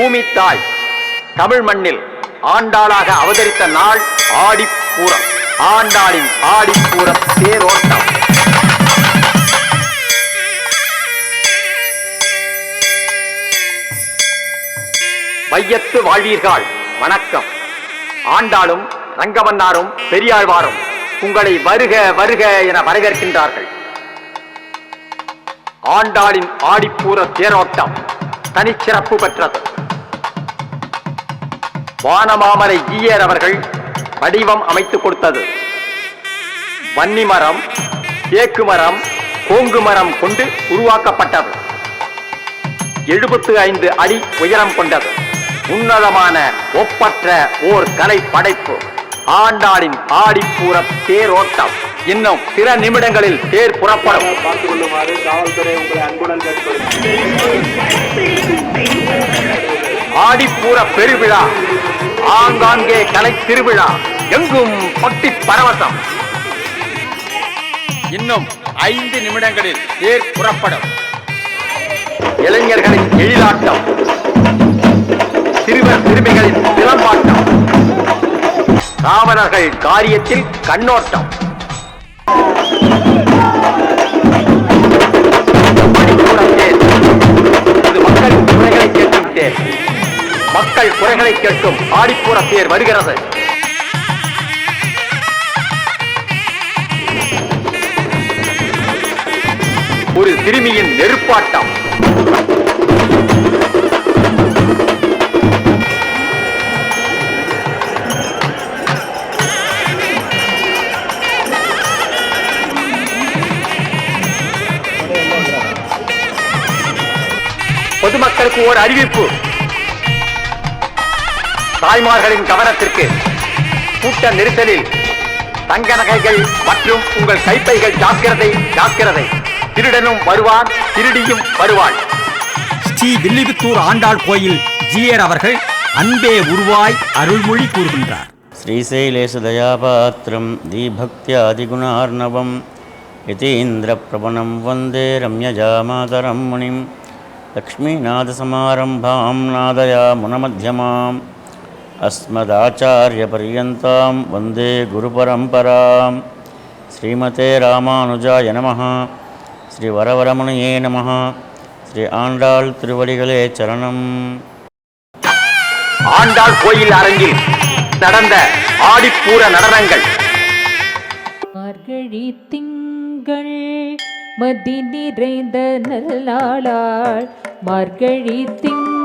பூமி தாய் தமிழ் மண்ணில் ஆண்டாளாக அவதரித்த நாள் ஆடிப்பூரம். ஆண்டாளின் ஆடிப்பூரம் தேரோட்டம். வையத்து வாழ்வீர்கள். வணக்கம். ஆண்டாளும் ரங்கமன்னாரும் பெரியாழ்வாரும் உங்களை வருக வருக என வரவேற்கின்றார்கள். ஆண்டாளின் ஆடிப்பூர தேரோட்டம் தனிச்சிறப்பு பெற்றது. வானமாமரை ஈயர் அவர்கள் வடிவம் அமைத்துக் கொடுத்தது. வன்னி மரம் தேக்கு மரம் கோங்கு மரம் கொண்டு உருவாக்கப்பட்டது. எழுபத்து ஐந்து அடி உயரம் கொண்டது. உன்னதமான ஒப்பற்ற ஓர் கலை படைப்பு. ஆண்டாளின் ஆடிப்பூர தேரோட்டம். இன்னும் சில நிமிடங்களில் தேர் புறப்படும். பார்த்துக் கொள்ளுமாறு காவல்துறை உங்களை அன்புடன் ஆடிப்பூர பெருவிழா. ஆங்காங்கே கலை திருவிழா. எங்கும் பட்டி பரவசம். இன்னும் ஐந்து நிமிடங்களில் தேர் புறப்படும். இளைஞர்களின் எழிலாட்டம். சிறுவர் சிறுமிகளின் சிலம்பாட்டம் காவலர்கள் காரியத்தில் கண்ணோட்டம். மக்கள் குறைகளை கேட்கும் ஆடிப்பூர தேர் வருகிறது. ஒரு சிறுமியின் நெருப்பாட்டம். பொதுமக்களுக்கு ஒரு அறிவிப்பு. தாய்மார்களின் கவனத்திற்கு கூட்ட நெரிசலில் தங்க நகைகள் மற்றும் உங்கள் கைப்பைகள் ஜாக்கிரதை ஜாக்கிரதை திருடனும் வருவான் திருடியும் வருவாள் ஸ்ரீ வில்லிபுத்தூர் ஆண்டாள் கோயில் ஜீயர் அவர்கள் அன்பே உருவாய் அருள்மொழி கூறுகின்றார் श्रीशैलेशदयापात्रं दीभक्त्यादिगुणार्णवं यतीन्द्रप्रवणं वन्दे रम्यजामातरं मुनिं लक्ष्मीनाथसमारम्भां नादयामुनमध्यमाम् अस्मदाचार्यपर्यन्तां वन्दे गुरुपरम्परां श्रीमते रामानुजाय नमः श्रीवरवरमुनये नमः श्री आण्डाळ् திருவடிகளே சரணம் ஆண்டாள் கோயில் அரங்கில் நடந்த ஆடிப்பூர நடனங்கள் மார்கழி திங்கள் மதி நிறைந்த நல்லாளாள் மார்கழி திங்கள்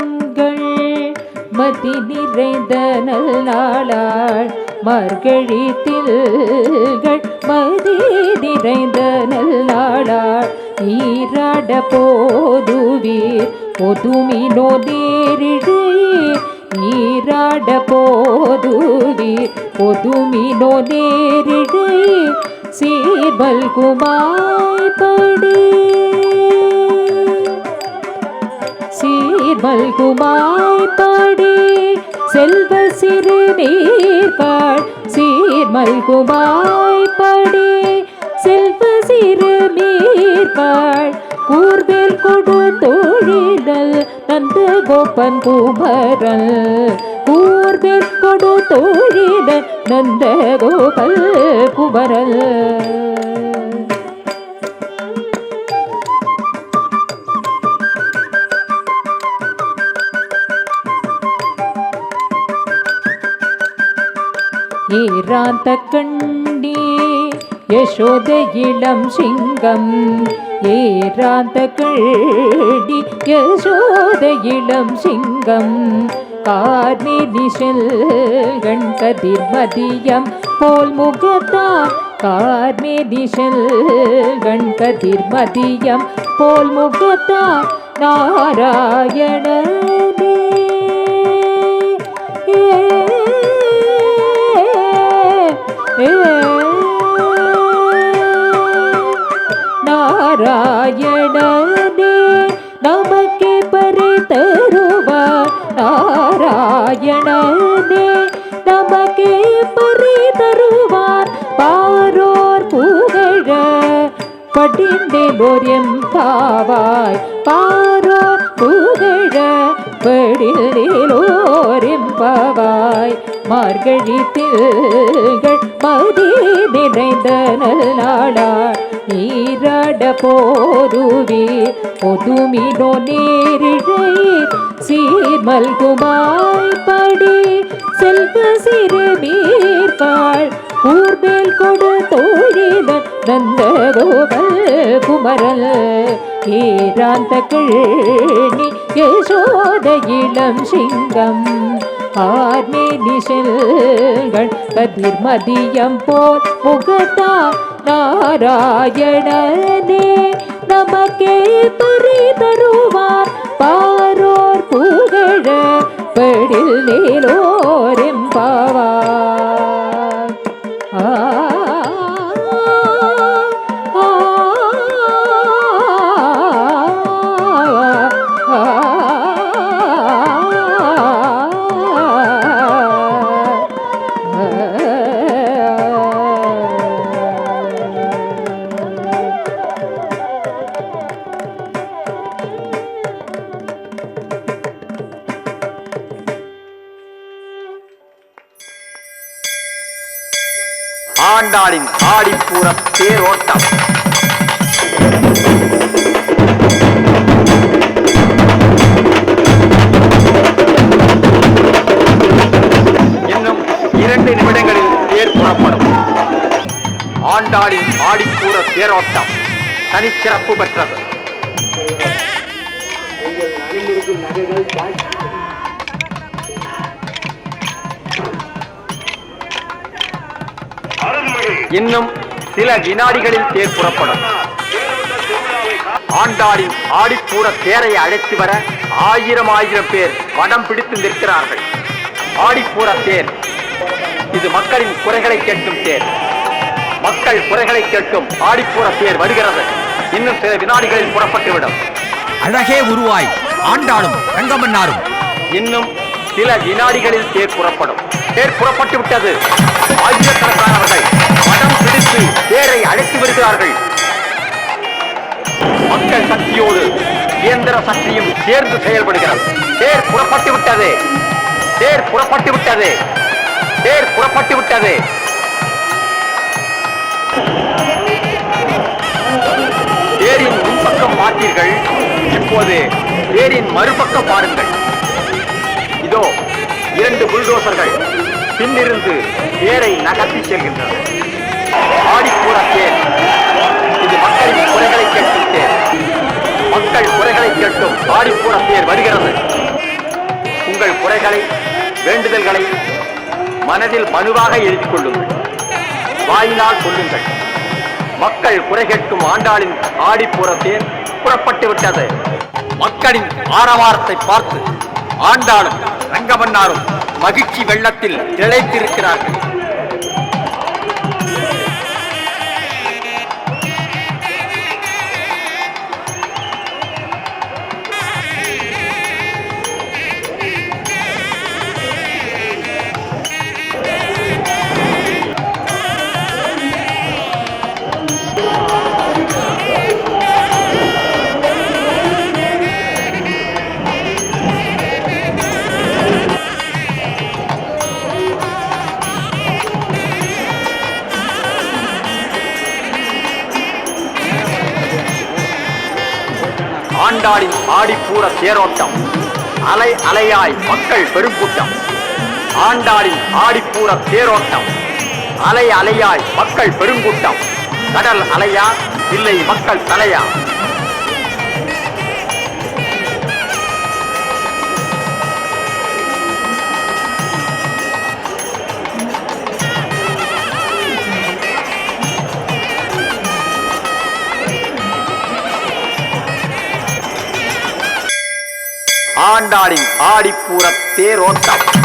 மதி நிறைந்த நல்லாளாள் மார்கழி தில்கள் மதி நிறைந்த நல்லாளாள் ஈராட போதுவீர் பொதுமினோ நேரிடையே ஈராட போதுவீர் பொதுமினோ நேரிடையே சீர்பல் குமாய்படு சீர்பல் குமாய்படு நீர்காள் சீர்மல் குமாய் படு செல்வ சிறு நீர்காள் கூர்வேல் கொடு தோழிடல் நந்த கோப்பன் குமரல் கூர்வேல் கொடு தோழிடல் நந்த கோபல் குமரல் ஏராந்த கண்டே யசோத இளம் சிங்கம். ஏராந்த கள்ளி யசோத இளம் சிங்கம். கார்நிதி செல்கண் கதிர் மதியம் போல் முகத்தான் கார்மி செல்கண் கதிர் மதியம் போல் முகத்தான் நாராயணன் நாராயணனே நமக்கு பரி தருவார். பாரோர் புகழ படிந்தேலோர் எம் பாவாய். பாரோர் புகழ படிலோரிம்பவாய் பாவாய் மார்கழித்தில் நீராட போருவீர். பொதுமினோ நேரிழை சீர்மல்குமாய் படி. செல்வ சிறுமீர்காள் கூர்மேல் கொடு தோழிதன் நந்த கோபல் குமரல் ஏராந்த கிழி யசோத இளம் சிங்கம் ஆர்மேனி செல்கள் கதிர்மதியம் போல் முகத்தா நாராயணனே நமக்கே பரி ஆண்டாளின் ஆடிப்பூர தேரோட்டம். இன்னும் இரண்டு நிமிடங்களில் தேர் புறப்படும். ஆண்டாளின் ஆடிப்பூர தேரோட்டம் தனிச்சிறப்பு பெற்றது. நகைகள் இன்னும் சில வினாடிகளில் தேர் புறப்படும். ஆண்டாளின் ஆடிப்பூர தேரை அழைத்து வர ஆயிரம் ஆயிரம் பேர் வடம் பிடித்து நிற்கிறார்கள். ஆடிப்பூர தேர். இது மக்களின் குறைகளை கேட்கும் தேர். மக்கள் குறைகளை கேட்கும் ஆடிப்பூர தேர் வருகிறது. இன்னும் சில வினாடிகளில் புறப்பட்டுவிடும். அழகே உருவாய் ஆண்டாளும் ரங்கமன்னாரும் இன்னும் சில வினாடிகளில் தேர் புறப்படும். தேர் புறப்பட்டு விட்டது. ஆயிரக்கணக்கானவர்கள் மனம் பிடித்து தேரை அழைத்து வருகிறார்கள். மக்கள் சக்தியோடு இயந்திர சக்தியும் சேர்ந்து செயல்படுகிறது. தேர் புறப்பட்டு விட்டது. தேர் புறப்பட்டு விட்டது. தேர் புறப்பட்டு விட்டது. தேரின் முன்பக்கம் பார்த்தீர்கள் இப்போது தேரின் மறுபக்கம் பாருங்கள். இதோ இரண்டு புல்டோசர்கள் பின்னிருந்து தேரை நகர்த்தி செல்கின்றன ஆடிப்பூர தேர் இது மக்களின் குறைகளை கேட்கும் தேர். மக்கள் குறைகளை கேட்கும் ஆடிப்பூர தேர் வருகிறது. உங்கள் குறைகளை வேண்டுதல்களை மனதில் மனுவாக எழுதி கொள்ளுங்கள். வாயினால் சொல்லுங்கள். மக்கள் குறை கேட்கும் ஆண்டாளின் ஆடிப்பூர தேர் புறப்பட்டு விட்டது. மக்களின் ஆரவாரத்தை பார்த்து ஆண்டாளும் ரங்கமன்னாரும் மகிழ்ச்சி வெள்ளத்தில் திளைத்திருக்கிறார்கள். ஆண்டாளின் ஆடிப்பூர தேரோட்டம். அலை அலையாய் மக்கள் பெருங்கூட்டம். ஆண்டாளின் ஆடிப்பூர தேரோட்டம். அலை அலையாய் மக்கள் பெருங்கூட்டம். கடல் அலையா இல்லை மக்கள் தலையா? ஆண்டாளின் ஆடிப்பூர தேரோட்டம்